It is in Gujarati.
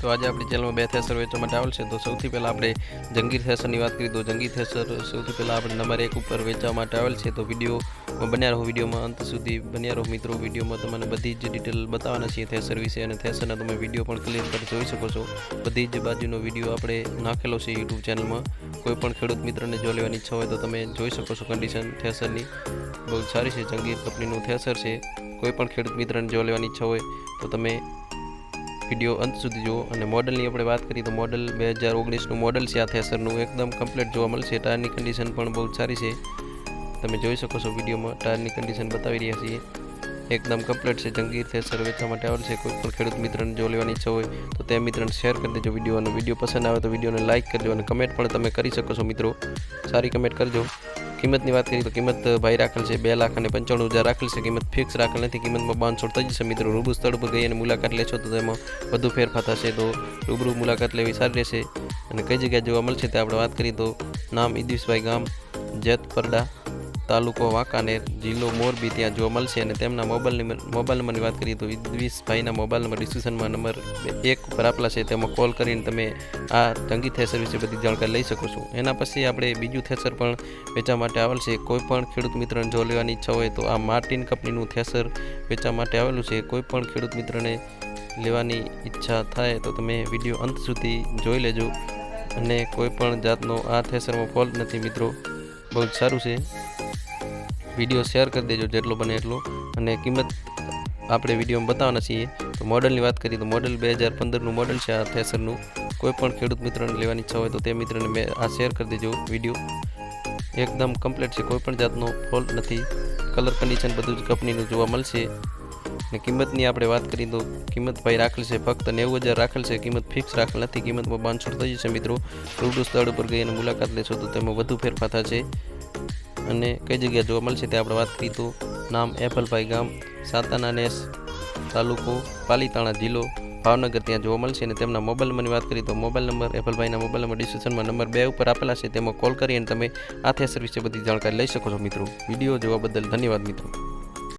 તો આજે આપણી ચેનલમાં બે થેસર વેચવા આવેલ છે. તો સૌથી પહેલાં આપણે જંગીર થેસરની વાત કરીએ તો જંગીર થેસર સૌથી પહેલાં આપણે નંબર એક ઉપર વેચવા માટે આવેલ છે. તો વીડિયો બન્યા રહો, વિડીયોમાં અંત સુધી બન્યા રહો મિત્રો. વિડીયોમાં તમને બધી જ ડિટેલ બતાવવાના છીએ થેસર વિશે અને થેસરના તમે વીડિયો પણ ક્લિયર કરી જોઈ શકો છો. બધી જ બાજુનો વીડિયો આપણે નાખેલો છે યુટ્યુબ ચેનલમાં કોઈ પણ ખેડૂત મિત્રને જો લેવાની ઈચ્છા હોય તો તમે જોઈ શકો છો કન્ડિશન થેસરની. બહુ સારી છે. જંગીર કંપનીનું થેસર છે. કોઈ પણ ખેડૂત મિત્રને જો લેવાની ઈચ્છા હોય તો તમે વીડિયો અંત સુધી જુઓ અને મોડલની આપણે વાત કરીએ તો મોડલ બે હજાર ઓગણીસનું મોડલ છે આ થેસરનું. એકદમ કમ્પ્લીટ જોવા મળશે. ટાયરની કન્ડિશન પણ બહુ સારી છે. તમે જોઈ શકો છો વિડીયોમાં ટાયરની કન્ડિશન બતાવી રહ્યા છીએ. એકદમ કમ્પ્લીટ છે. જંગીર થેસર વેચવા માટે આવેલ છે. કોઈ પણ ખેડૂત મિત્રને જો લેવાની ઈચ્છા હોય તો તે મિત્રને શેર કરી દેજો વીડિયો અને વીડિયો પસંદ આવે તો વિડીયોને લાઇક કરજો અને કમેન્ટ પણ તમે કરી શકો છો મિત્રો. સારી કમેન્ટ કરજો. કિંમતની વાત કરીએ તો કિંમત ભાઈ રાખેલ છે બે લાખ અને પંચાણું હજાર રાખેલ છે. કિંમત ફિક્સ રાખેલ નથી. કિંમતમાં પાંચસો થઈ જશે. મિત્રો, રૂબરૂ સ્થળ પર ગઈ અને મુલાકાત લેશો તો તેમાં વધુ ફેરફાર થશે તો રૂબરૂ મુલાકાત લેવી સારી રહેશે. અને કઈ જગ્યાએ જોવા મળશે તે આપણે વાત કરીએ તો નામ ઈદિશભાઈ ગામ, જેતપરડા તાલુકો વાંકાનેર જિલ્લો મોરબી, ત્યાં જોવા મળશે અને તેમના મોબાઈલ નંબર મોબાઈલ નંબરની વાત કરીએ તો વિદ્વિષભાઈના મોબાઈલ નંબર, ડિસ્ક્રિપ્શનમાં નંબર એક ઉપર આપેલા છે. તેમાં કોલ કરીને તમે આ જંગી થેસર વિશે બધી જાણકારી લઈ શકો છો. એના પછી આપણે બીજું થેસર પણ વેચવા માટે આવેલ છે. કોઈ પણ ખેડૂત મિત્રને જો લેવાની ઈચ્છા હોય તો આ માર્ટિન કંપનીનું થેસર વેચવા માટે આવેલું છે. કોઈ પણ ખેડૂત મિત્રને લેવાની ઈચ્છા થાય તો તમે વીડિયો અંત સુધી જોઈ લેજો. અને કોઈ પણ જાતનો આ થેસરમાં ફોલ્ટ નથી મિત્રો. બહુ જ સારું છે. વીડિયો શેર કરી દેજો, જેટલો બને એટલો. અને કિંમત આપણે વિડીયોમાં બતાવવાના છીએ. તો મોડલની વાત કરીએ તો મોડલ બે હજાર પંદરનું મોડલ છે આ થેસરનું. કોઈ પણ ખેડૂત મિત્રને લેવાની ઈચ્છા હોય તો તે મિત્રને મેં આ શેર કરી દેજો વીડિયો. એકદમ કમ્પ્લીટ છે, કોઈ પણ જાતનો ફોલ્ટ નથી. કલર કન્ડિશન બધું જ કંપનીનું જોવા મળશે. ને કિંમતની આપણે વાત કરીએ તો કિંમત ભાઈ રાખેલ છે, ફક્ત નેવું હજાર રાખેલ છે, કિંમત ફિક્સ રાખેલ નથી. કિંમતમાં પાંચસો થઈ જશે મિત્રો. રૂબરૂ સ્થળ ઉપર ગઈ અને મુલાકાત લેશો તો તેમાં વધુ ફેરફાર થશે. અને કઈ જગ્યાએ જોવા મળશે તે આપણે વાત કરીએ તો નામ એફલભાઈ ગામ, સાતાના નેસ તાલુકો પાલીતાણા જિલ્લો ભાવનગર. ત્યાં જોવા મળશે અને તેમના મોબાઈલ નંબરની વાત કરીએ તો મોબાઈલ નંબર એફલભાઈના મોબાઈલ નંબર ડિસ્ક્રિપ્શનમાં નંબર બે ઉપર આપેલા છે. તેમાં કોલ કરી અને તમે આ થેસર વિશે બધી જાણકારી લઈ શકો છો મિત્રો. વીડિયો જોવા બદલ ધન્યવાદ મિત્રો.